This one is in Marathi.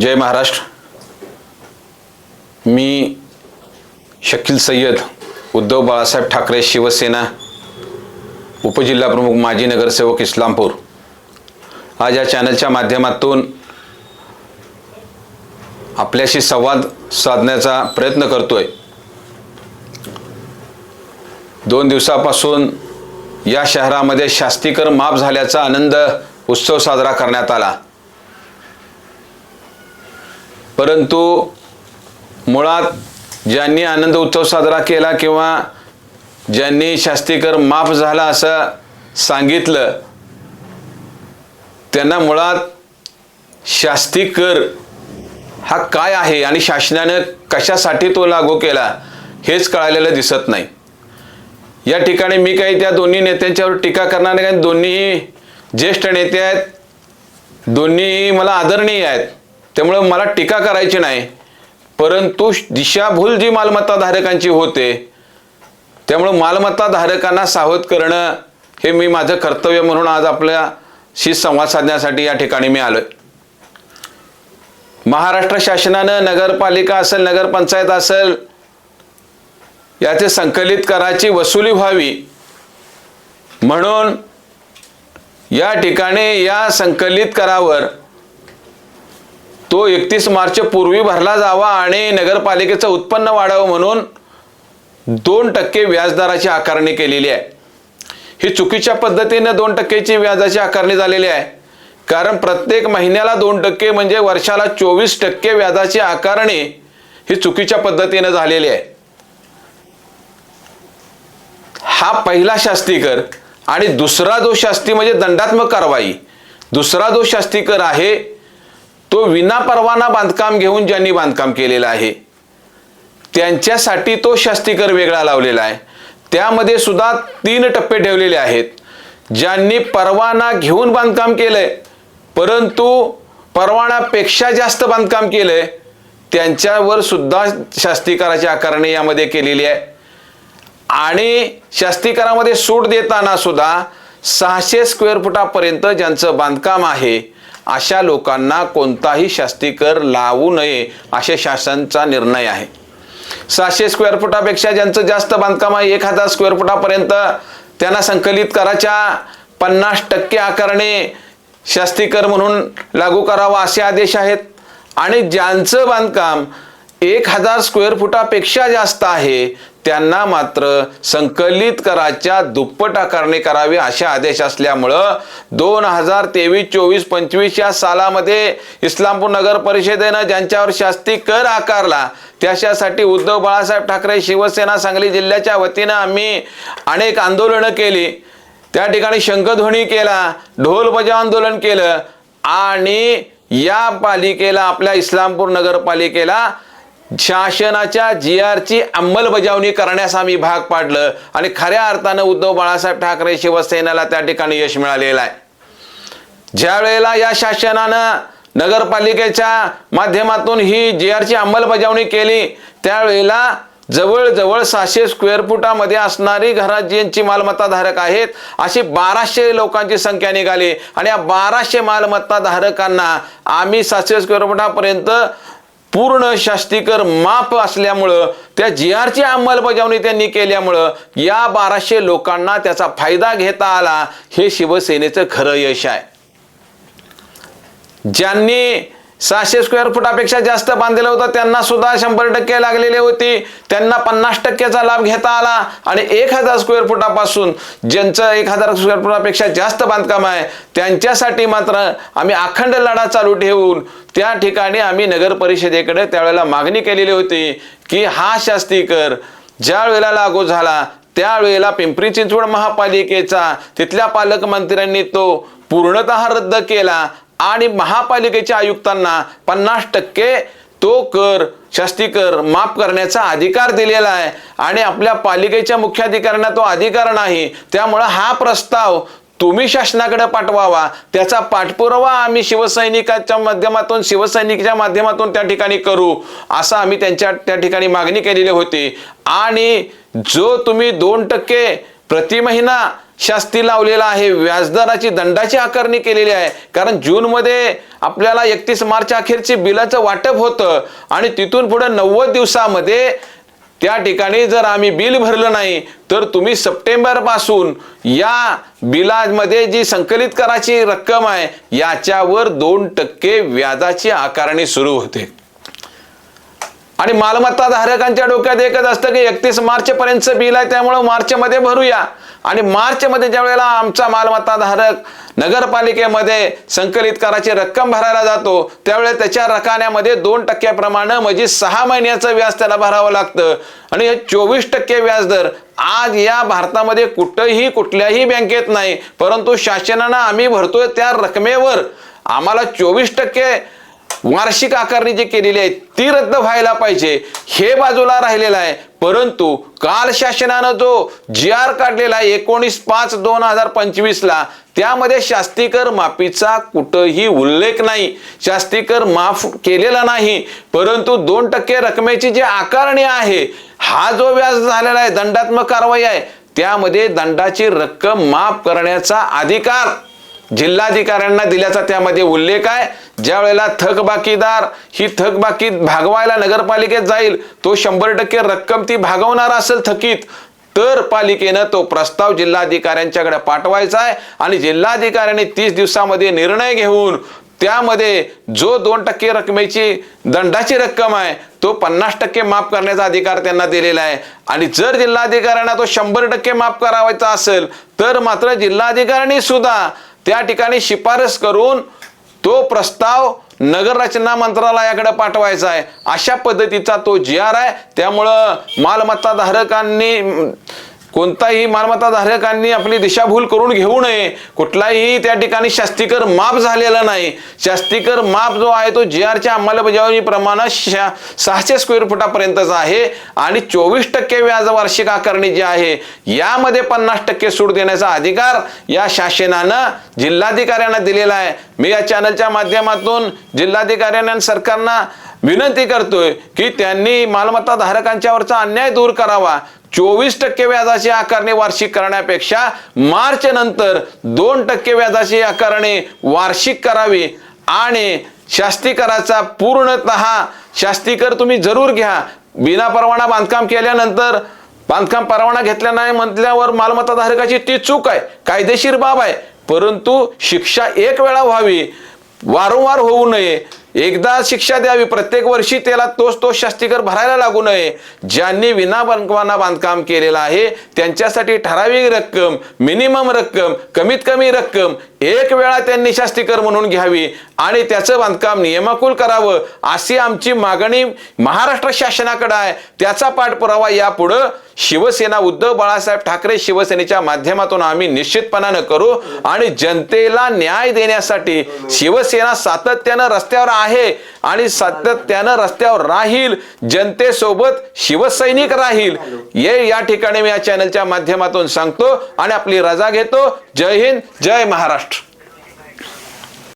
जय महाराष्ट्र. मी शकील सय्यद उद्धव बाळासाहेब ठाकरे शिवसेना उपजिल्हाप्रमुख माजी नगरसेवक इस्लामपूर. आज या चॅनलच्या माध्यमातून आपल्याशी संवाद साधण्याचा प्रयत्न करतोय. दोन दिवसापासून या शहरामध्ये शास्तीकर माफ झाल्याचा आनंद उत्सव साजरा करण्यात आला. परंतु मुळात ज्यांनी आनंद उत्सव साजरा केला किंवा ज्यांनी शास्तीकर माफ झाला असं सांगितलं त्यांना मुळात शास्तीकर हा काय आहे आणि शासनानं कशासाठी तो लागू केला हेच कळालेलं दिसत नाही. या ठिकाणी मी काही त्या दोन्ही नेत्यांच्यावर टीका करणार नाही कारण दोन्हीही ज्येष्ठ नेते आहेत दोन्हीही मला आदरणीय आहेत. त्यामुळं मला टीका करायची नाही. परंतु दिशाभूल जी मालमत्ता धारकांची होते त्यामुळं मालमत्ता धारकांना सावध करणं हे मी माझं कर्तव्य म्हणून आज आपल्याशी संवाद साधण्यासाठी या ठिकाणी मी आलोय. महाराष्ट्र शासनानं नगरपालिका असेल नगरपंचायत असेल याचे संकलित कराची वसुली व्हावी म्हणून या ठिकाणी या संकलित करावर तो एकतीस मार्च पूर्वी भरला जावा आणि नगरपालिकेचं उत्पन्न वाढावं म्हणून दोन टक्के व्याजदराची आकारणी केलेली आहे. ही चुकीच्या पद्धतीने दोन टक्केची व्याजाची आकारणी झालेली आहे. कारण प्रत्येक महिन्याला दोन टक्के म्हणजे वर्षाला चोवीस टक्के व्याजाची आकारणी ही चुकीच्या पद्धतीने झालेली आहे. हा पहिला शास्तीकर आणि दुसरा जो शास्ती म्हणजे दंडात्मक कारवाई दुसरा जो शास्तीकर आहे तो विना परवाना बांधकाम घेऊन ज्यांनी बांधकाम केलेलं आहे त्यांच्यासाठी तो शास्तीकर वेगळा लावलेला आहे. त्यामध्ये सुद्धा तीन टप्पे ठेवलेले आहेत. ज्यांनी परवाना घेऊन बांधकाम केलंय परंतु परवानापेक्षा जास्त बांधकाम केलंय त्यांच्यावर सुद्धा शास्तीकाराची आकारणी यामध्ये केलेली आहे. आणि शास्तीकारामध्ये सूट देताना सुद्धा सहाशे स्क्वेअर फुटापर्यंत ज्यांचं बांधकाम आहे अशा लोकांना कोणताही शास्तीकर लावू नये असे शासनचा निर्णय आहे. सहाशे स्क्वेअर फुटापेक्षा ज्यांचं जास्त बांधकाम आहे एक हजार स्क्वेअर फुटापर्यंत त्यांना संकलित कराच्या पन्नास टक्के आकारणे शास्तीकर म्हणून लागू करावा असे आदेश आहेत. आणि ज्यांचं बांधकाम एक हजार स्क्वेअर फुटापेक्षा जास्त आहे त्यांना मात्र संकलित कराच्या दुप्पट आकारणी करावी असे आदेश असल्यामुळं दोन हजार तेवीस चोवीस पंचवीस या सालामध्ये इस्लामपूर नगर परिषदेनं ज्यांच्यावर शास्ती कर आकारला त्याच्यासाठी उद्धव बाळासाहेब ठाकरे शिवसेना सांगली जिल्ह्याच्या वतीनं आम्ही अनेक आंदोलनं केली. त्या ठिकाणी शंखध्वनी केला ढोल बजाव आंदोलन केलं आणि या पालिकेला आपल्या इस्लामपूर नगरपालिकेला शासनाच्या जी आरची अंमलबजावणी करण्यास आम्ही भाग पाडलं आणि खऱ्या अर्थानं उद्धव बाळासाहेब ठाकरे शिवसेनेला त्या ठिकाणी यश मिळालेलं आहे. ज्या वेळेला या शासनानं नगरपालिकेच्या माध्यमातून ही जी आरची अंमलबजावणी केली त्यावेळेला जवळजवळ सहाशे स्क्वेअर फुटामध्ये असणारी घराजींची मालमत्ताधारक मालमत्ता धारक आहेत अशी बाराशे लोकांची संख्या निघाली. आणि या बाराशे मालमत्ता धारकांना आम्ही सहाशे स्क्वेअर फुटापर्यंत पूर्ण शास्तीकर माफ असल्यामुळं त्या जी आरची अंमलबजावणी त्यांनी केल्यामुळं या बाराशे लोकांना त्याचा फायदा घेता आला हे शिवसेनेचं खरं यश आहे. ज्यांनी सहाशे स्क्वेअर फुटापेक्षा जास्त बांधलेलं होतं. त्यांना सुद्धा शंभर टक्के लागलेले होते. त्यांना पन्नास टक्क्याचा लाभ घेता आला आणि एक हजार स्क्वेअर फुटापासून ज्यांचं एक हजार स्क्वेअर फुटापेक्षा जास्त बांधकाम आहे त्यांच्यासाठी मात्र आम्ही अखंड लढा चालू ठेवून त्या ठिकाणी आम्ही नगर परिषदेकडे त्यावेळेला मागणी केलेली होती की हा शास्तीकर ज्या वेळेला लागू झाला त्यावेळेला पिंपरी चिंचवड महापालिकेचा तिथल्या पालकमंत्र्यांनी तो पूर्णतः रद्द केला. आणि महापालिकेच्या आयुक्तांना पन्नास टक्के तो कर शास्तीकर माफ करण्याचा अधिकार दिलेला आहे. आणि आपल्या पालिकेच्या मुख्याधिकाऱ्यांना तो अधिकार नाही. त्यामुळं हा प्रस्ताव तुम्ही शासनाकडे पाठवावा. त्याचा पाठपुरावा आम्ही शिवसैनिकाच्या माध्यमातून शिवसैनिकच्या माध्यमातून त्या ठिकाणी करू असं आम्ही त्यांच्या त्या ठिकाणी मागणी केलेली होती. आणि जो तुम्ही दोन टक्के प्रति महिना शास्ती लावलेला आहे. व्याजदराची दंडाची आकारणी केलेली आहे. कारण जूनमध्ये आपल्याला एकतीस मार्च अखेरची बिलाचं वाटप होतं आणि तिथून पुढे नव्वद दिवसामध्ये त्या ठिकाणी जर आम्ही बिल भरलं नाही तर तुम्ही सप्टेंबरपासून या बिलामध्ये जी संकलित कराची रक्कम आहे याच्यावर दोन टक्के व्याजाची आकारणी सुरू होते. आणि मालमत्ता धारकांच्या डोक्यात एकच असतं की एकतीस मार्च पर्यंतचं बिल आहे त्यामुळं मार्चमध्ये भरूया. आणि मार्चमध्ये ज्या वेळेला आमचा मालमत्ता धारक नगरपालिकेमध्ये संकलित कराची रक्कम भरायला जातो त्यावेळेला त्याच्या रकान्यामध्ये दोन टक्क्याप्रमाणे म्हणजे सहा महिन्याचं व्याज त्याला भरावं लागतं. आणि हे चोवीस टक्के व्याजदर आज या भारतामध्ये कुठंही कुठल्याही बँकेत नाही. परंतु शासनानं आम्ही भरतोय त्या रकमेवर. आम्हाला चोवीस टक्के वार्षिक आकारणी जी केलेली आहे ती रद्द व्हायला पाहिजे. हे बाजूला राहिलेलं आहे. परंतु काल शासनानं जो जी आर काढलेला आहे एकोणीस पाच दोन हजार पंचवीसला त्यामध्ये शास्तीकर माफीचा कुठंही उल्लेख नाही. शास्तीकर माफ केलेला नाही. परंतु दोन टक्के रकमेची जी आकारणी आहे हा जो व्याज झालेला आहे दंडात्मक कारवाई आहे त्यामध्ये दंडाची रक्कम माफ करण्याचा अधिकार जिल्हाधिकाऱ्यांना दिल्याचा त्यामध्ये उल्लेख आहे. ज्या वेळेला थकबाकीदार ही थकबाकी भागवायला नगरपालिकेत जाईल तो शंभर टक्के रक्कम ती भागवणार असेल थकीत. तर पालिकेनं तो प्रस्ताव जिल्हाधिकाऱ्यांच्याकडे पाठवायचा आहे आणि जिल्हाधिकाऱ्यांनी तीस दिवसामध्ये निर्णय घेऊन त्यामध्ये जो दोन टक्के रकमेची दंडाची रक्कम आहे तो पन्नास टक्के माफ करण्याचा अधिकार त्यांना दिलेला आहे. आणि जर जिल्हाधिकाऱ्यांना तो शंभर टक्के माफ करावायचा असेल तर मात्र जिल्हाधिकाऱ्यांनी सुद्धा त्या ठिकाणी शिफारस करून तो प्रस्ताव नगररचना मंत्रालयाकडे पाठवायचा आहे. अशा पद्धतीचा तो जी आर आहे. त्यामुळं मालमत्ता धारकांनी कोणताही मालमत्ता धारकांनी आपली दिशाभूल करून घेऊ नये. कुठलाही त्या ठिकाणी शास्तीकर माप झालेला नाही. शास्तीकर माप जो आहे तो जी आरच्या अंमलबजावणी प्रमाणात शा सहाशे स्क्वेअर फुटापर्यंतचा आहे आणि चोवीस टक्के व्याज वार्षिक आकारणी जी आहे यामध्ये पन्नास टक्के सूट देण्याचा अधिकार या शासनानं जिल्हाधिकाऱ्यांना दिलेला आहे. मी या चॅनलच्या माध्यमातून जिल्हाधिकाऱ्यांना सरकारना विनंती करतोय की त्यांनी मालमत्ता धारकांच्यावरचा अन्याय दूर करावा. चोवीस टक्के व्याजाची आकारणी वार्षिक करण्यापेक्षा मार्च नंतर दोन टक्के व्याजाची आकारणी वार्षिक करावी आणि शास्तीकराचा पूर्णतः शास्तीकर तुम्ही जरूर घ्या. बिना परवाना बांधकाम केल्यानंतर बांधकाम परवाना घेतल्या नाही म्हटल्यावर मालमत्ता धारकाची ती चूक आहे कायदेशीर बाब आहे. परंतु शिक्षा एक वेळा व्हावी वारंवार होऊ नये एकदा शिक्षा द्यावी प्रत्येक वर्षी त्याला तोच तो शास्तीकर भरायला लागू नये. ज्यांनी विना बांधकामाना बांधकाम केलेलं आहे त्यांच्यासाठी ठराविक रक्कम मिनिमम रक्कम कमीत कमी रक्कम एक वेळा त्यांनी शास्तीकर म्हणून घ्यावी आणि त्याचं बांधकाम नियमाकुल करावं अशी आमची मागणी महाराष्ट्र शासनाकडे आहे. त्याचा पाठपुरावा यापुढं शिवसेना उद्धव बाळासाहेब ठाकरे शिवसेनेच्या माध्यमातून आम्ही निश्चितपणानं करू आणि जनतेला न्याय देण्यासाठी शिवसेना सातत्यानं रस्त्यावर आहे आणि सातत्यानं रस्त्यावर राहील जनतेसोबत शिवसैनिक राहील. हे या ठिकाणी मी या चॅनलच्या माध्यमातून सांगतो आणि आपली रजा घेतो. जय हिंद जय महाराष्ट्र.